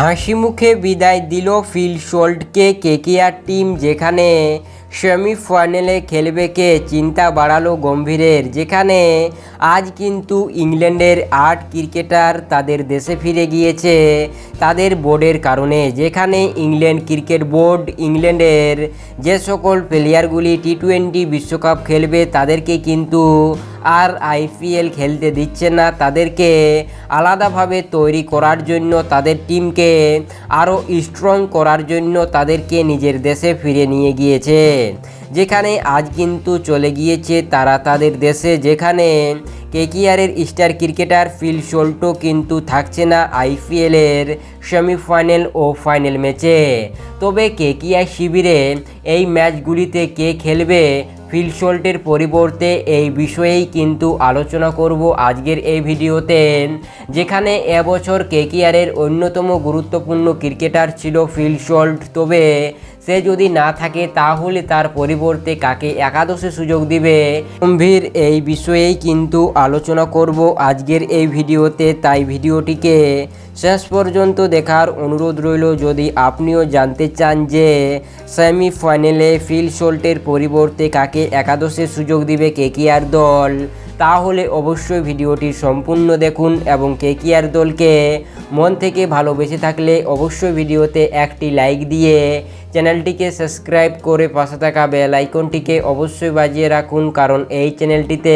হাসি মুখে বিদায় দিল ফিল শোল্ডকে কেকেআর টিম, যেখানে সেমিফাইনালে খেলবে কে চিন্তা বাড়ালো গম্ভীরের, যেখানে আজ কিন্তু ইংল্যান্ডের আট ক্রিকেটার তাদের দেশে ফিরে গিয়েছে তাদের বোর্ডের কারণে, যেখানে ইংল্যান্ড ক্রিকেট বোর্ড, ইংল্যান্ডের যে সকল প্লেয়ারগুলি টি টোয়েন্টি বিশ্বকাপ খেলবে তাদেরকে কিন্তু আর আইপিএল খেলতে দিচ্ছে না। তাদেরকে আলাদাভাবে তৈরি করার জন্য, তাদের টিমকে আরও স্ট্রং করার জন্য তাদেরকে নিজের দেশে ফিরে নিয়ে গিয়েছে। যেখানে আজ কিন্তু চলে গিয়েছে তারা তাদের দেশে, যেখানে কেকিআরের স্টার ক্রিকেটার ফিল শোল্টো কিন্তু থাকছে না আইপিএলের সেমিফাইনাল ও ফাইনাল ম্যাচে তবে কেকিআর শিবিরে এই ম্যাচগুলিতে কে খেলবে ফিল শোল্টের পরিবর্তে এই বিষয়েই কিন্তু আলোচনা করব আজকের এই ভিডিওতে। যেখানে এবছর কেকিআরের অন্যতম গুরুত্বপূর্ণ ক্রিকেটার ছিল ফিল শোল্ট তবে সে যদি না থাকে, তাহলে তার পরিবর্তে কাকে একাদশে সুযোগ দিবে? গম্ভীর এই বিষয়েই কিন্তু আলোচনা করব আজকের এই ভিডিওতে। তাই ভিডিওটিকে শেষ পর্যন্ত দেখার অনুরোধ রইল, যদি আপনিও জানতে চান যে সেমিফাইনালে ফিল শোল্টের পরিবর্তে কাকে একাদশে সুযোগ দিবে কেকিআর দল। তাহলে অবশ্যই ভিডিওটি সম্পূর্ণ দেখুন এবং কেকিআর দলকে মন থেকে ভালোবেসে থাকলে অবশ্যই ভিডিওতে একটি লাইক দিয়ে চ্যানেলটিকে সাবস্ক্রাইব করে পাশে থাকা বেল আইকনটিকে অবশ্যই বাজিয়ে রাখুন, কারণ এই চ্যানেলটিতে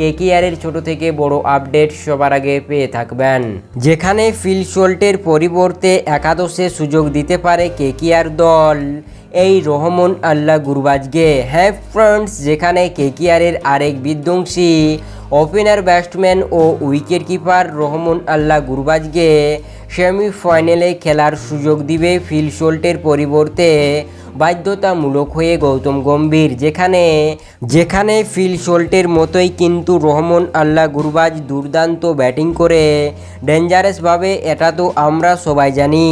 কেকিআরের ছোট থেকে বড় আপডেট সবার আগে পেয়ে থাকবেন। যেখানে ফিল শোল্টের পরিবর্তে একাদশে সুযোগ দিতে পারে কেকিআর দল। এই রহমান আল্লাহ গুরবাজকে। হ্যাঁ ফ্রেন্ডস, যেখানে কেকিআরের আরেক বিধ্বংসী ওপেনার ব্যাটসম্যান ও উইকেট কিপার রহমন আল্লাহ গুরবাজকে সেমিফাইনালে খেলার সুযোগ দিবে ফিল শোল্টের পরিবর্তে। বাধ্যতামূলক হয়ে গৌতম গম্ভীর, যেখানে যেখানে ফিল শোল্টের মতোই কিন্তু রহমন আল্লাহ গুরবাজ দুর্দান্ত ব্যাটিং করে ডেঞ্জারাসভাবে, এটা তো আমরা সবাই জানি,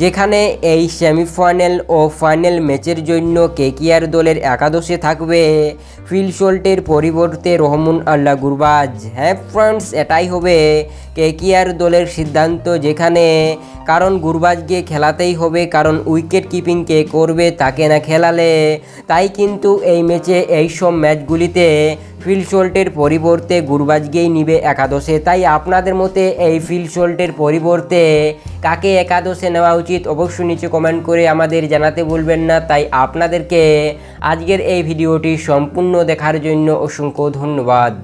যেখানে এই সেমিফাইনাল ও ফাইনাল ম্যাচের জন্য কেকিআর দলের একাদশে থাকবে ফিল শোল্টের পরিবর্তে রহমন আল্লাহ গুরবাজ। হ্যাঁ ফ্রেন্ডস এটাই হবে কেকিআর দলের সিদ্ধান্ত, যেখানে কারণ গুরবাজকে খেলাতেই হবে, কারণ উইকেট কিপিং কে করবে তাকে না খেলালে। তাই কিন্তু এই ম্যাচে এই সব ম্যাচগুলিতে ফিল শোল্টের পরিবর্তে গুরবাজকেই নিবে একাদশে। তাই আপনাদের মতে এই ফিল শোল্টের পরিবর্তে কাকে একাদশে নেওয়া উচিত? অবশ্যই নিচে কমেন্ট করে আমাদের জানাতে বলবেন না। তাই আপনাদেরকে আজকের এই ভিডিওটি সম্পূর্ণ দেখার জন্য অসংখ্য ধন্যবাদ।